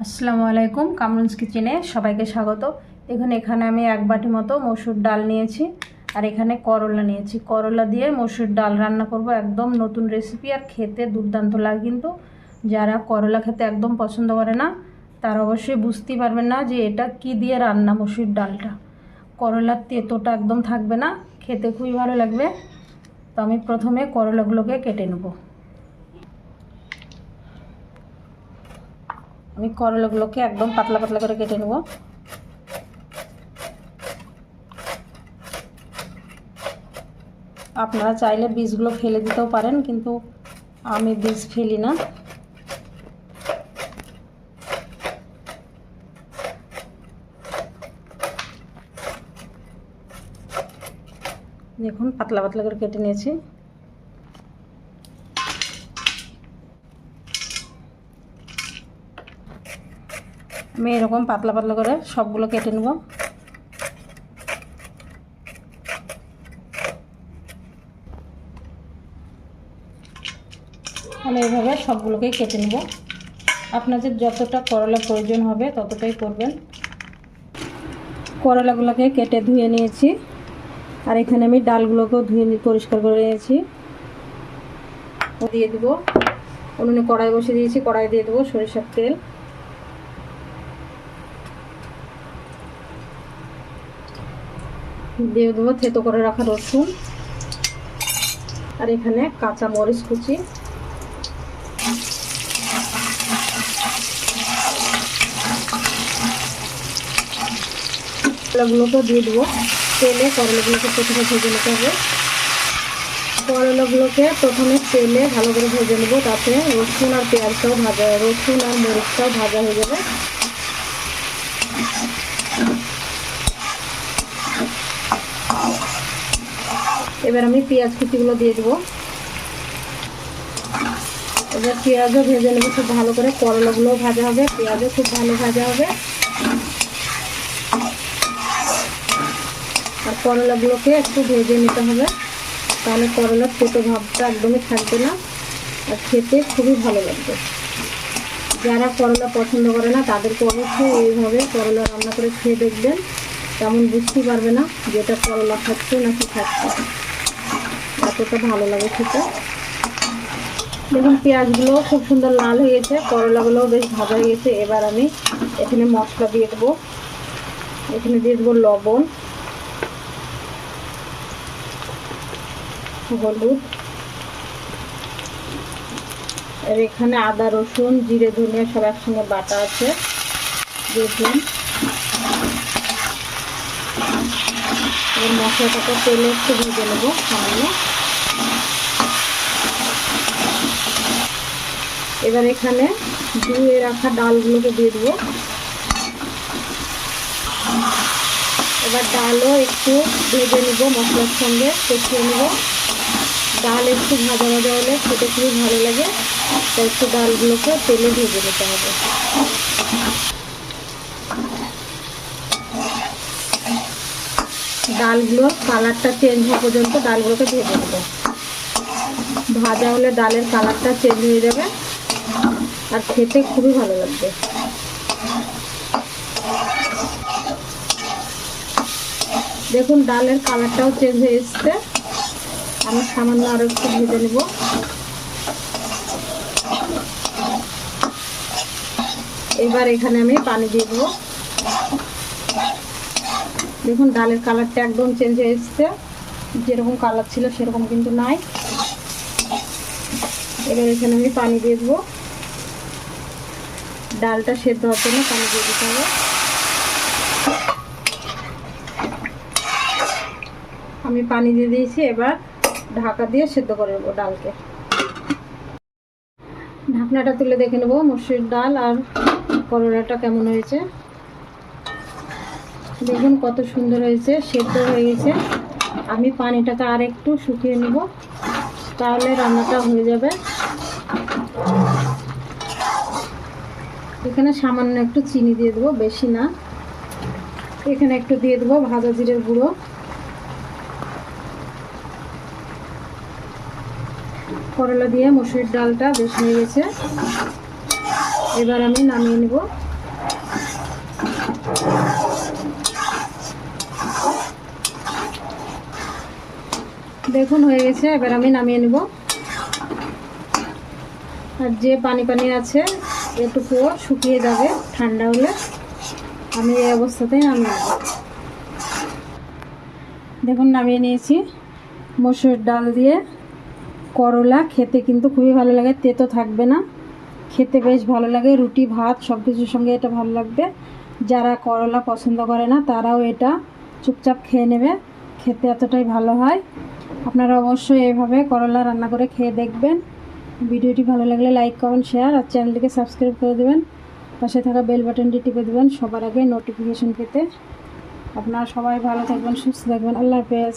আসসালামু আলাইকুম কামরুন্স কিচেনে সবাইকে স্বাগত। দেখুন, এখানে আমি এক বাটি মতো মসুর ডাল নিয়েছি, আর এখানে করলা নিয়েছি। করলা দিয়ে মসুর ডাল রান্না করব, একদম নতুন রেসিপি আর খেতে দুর্দান্ত লাগে কিন্তু। যারা করলা খেতে একদম পছন্দ করে না, তারা অবশ্যই বুঝতেই পারবেন না যে এটা কি দিয়ে রান্না মসুর ডালটা। করলার তেতোটা একদম থাকবে না, খেতে খুবই ভালো লাগবে। তো আমি প্রথমে করলাগুলোকে কেটে নেব। আমি করলাগুলোকে একদম পাতলা পাতলা করে কেটে নেব। আপনারা চাইলে বীজগুলো ফেলে দিতেও পারেন, কিন্তু আমি বীজ ফেলি না। দেখুন, পাতলা পাতলা করে কেটে নিয়েছি। আমি এরকম পাতলা পাতলা করে সবগুলো কেটে নেব। আমি এইভাবে সবগুলোকে কেটে নেব। আপনাদের যতটা করলা প্রয়োজন হবে ততটাই করবেন। করলাগুলোকে কেটে ধুয়ে নিয়েছি। আর এখানে আমি ডালগুলোকেও ধুয়ে পরিষ্কার করে নিয়েছি। দিয়ে দেবো। উনুনে কড়াই বসে দিয়েছি, কড়াই দিয়ে দেবো সরিষার তেল। দিয়ে দেবো থেতো করে রাখা রসুন। আর এখানে কাঁচা মরিচ কুচি। করলাগুলোকে দিয়ে দেবো। তেলে করলাগুলোকে প্রথমে ভেজে নিতে হবে। করলাগুলোকে প্রথমে তেলে ভালো করে ভেজে নেব তাতে রসুন আর পেঁয়াজটাও ভাজা, রসুন আর মরিচটাও ভাজা হয়ে যাবে। এবার আমি পেঁয়াজ কুচিগুলো দিয়ে দেবো। এবার পেঁয়াজও ভেজে নেব, খুব ভালো করে করলাগুলোও ভাজা হবে, পেঁয়াজও খুব ভালো ভাজা হবে। আর করলাগুলোকে একটু ভেজে নিতে হবে, তাহলে করলার ছোটো ভাবটা একদমই থাকবে না, আর খেতে খুবই ভালো লাগবে। যারা করলা পছন্দ করে না, তাদেরকে অবশ্যই এইভাবে করলা রান্না করে খেয়ে দেখবেন, তেমন বুঝতেই পারবে না যে এটা করলা খাচ্ছে নাকি খাচ্ছে। এতটা ভালো লাগে খেতে। দেখুন, পেঁয়াজগুলো খুব সুন্দর লাল হয়ে গেছে, করলাগুলোও বেশ ভাজা হয়ে গেছে। এবার আমি এখানে মশলা দিয়ে দেবো। এখানে দিয়ে দেবো লবণ, হলুদ, আর এখানে আদা, রসুন, জিরে, ধনিয়া সব একসঙ্গে বাটা আছে। দেখুন। এবার মশলাটাকে তেলে একটু ভেজে নেব সামান্য। এবার এখানে ধুয়ে রাখা ডালগুলোকে দিয়ে দেবো। এবার ডালও একটু ভেজে নেব, মশলার সঙ্গে কষিয়ে নেব। ডাল একটু ভাজা ভাজা হলে খেতে খুবই ভালো লাগে, তাই একটু ডালগুলোকে তেলে ভেজে নিতে হবে। ডালগুলোর কালারটা চেঞ্জ হওয়া পর্যন্ত ডালগুলোকে ভেজে নেব ভাজা হলে ডালের কালারটা চেঞ্জ হয়ে যাবে। আর খেতে খুবই ভালো লাগবে। দেখুন, ডালের কালারটাও চেঞ্জ হয়ে এসছে। আমি সামান্য আরও একটু ভেজে নেব। এবার এখানে আমি পানি দিয়ে দেবো। দেখুন, ডালের কালারটা একদম চেঞ্জ হয়ে এসছে। যেরকম কালার ছিল সেরকম কিন্তু নাই। এবার এখানে আমি পানি দিয়ে দেবো। ডালটা সেদ্ধ হওয়ার জন্য পানি দিয়ে দিতে হবে। আমি পানি দিয়ে দিয়েছি, এবার ঢাকা দিয়ে সেদ্ধ করে নেব ডালকে। ঢাকনাটা তুলে দেখে নেব মসুর ডাল আর করলাটা কেমন হয়েছে। দেখুন কত সুন্দর হয়েছে, সেদ্ধ হয়ে গেছে। আমি পানিটাকে আর একটু শুকিয়ে নেব, তাহলে রান্নাটা হয়ে যাবে। এখানে সামান্য একটু চিনি দিয়ে দেবো, বেশি না। এখানে একটু দিয়ে দেবো ভাজা জিরের গুঁড়ো। করলা দিয়ে মসুরির ডালটা বেশ হয়ে গেছে। এবার আমি নামিয়ে নেব। দেখুন, হয়ে গেছে। এবার আমি নামিয়ে নেব। আর যে পানি পানি আছে, একটু এটুকু শুকিয়ে যাবে, ঠান্ডা হলে আমি এই অবস্থাতেই নামিয়ে নেব। দেখুন, নামিয়ে নিয়েছি। মসুর ডাল দিয়ে করলা খেতে কিন্তু খুবই ভালো লাগে তেতো থাকবে না। খেতে বেশ ভালো লাগে, রুটি, ভাত সব কিছুর সঙ্গে এটা ভালো লাগবে। যারা করলা পছন্দ করে না, তারাও এটা চুপচাপ খেয়ে নেবে। খেতে এতটাই ভালো হয়। আপনারা অবশ্যই এভাবে করলা রান্না করে খেয়ে দেখবেন। ভিডিওটি ভালো লাগলে লাইক কমেন্ট শেয়ার আর চ্যানেলটিকে সাবস্ক্রাইব করে দেবেন। পাশে থাকা বেল বাটনটি টিপে দেবেন, সবার আগে নোটিফিকেশন পেতে। আপনারা সবাই ভালো থাকবেন, সুস্থ থাকবেন। আল্লাহ হাফেজ।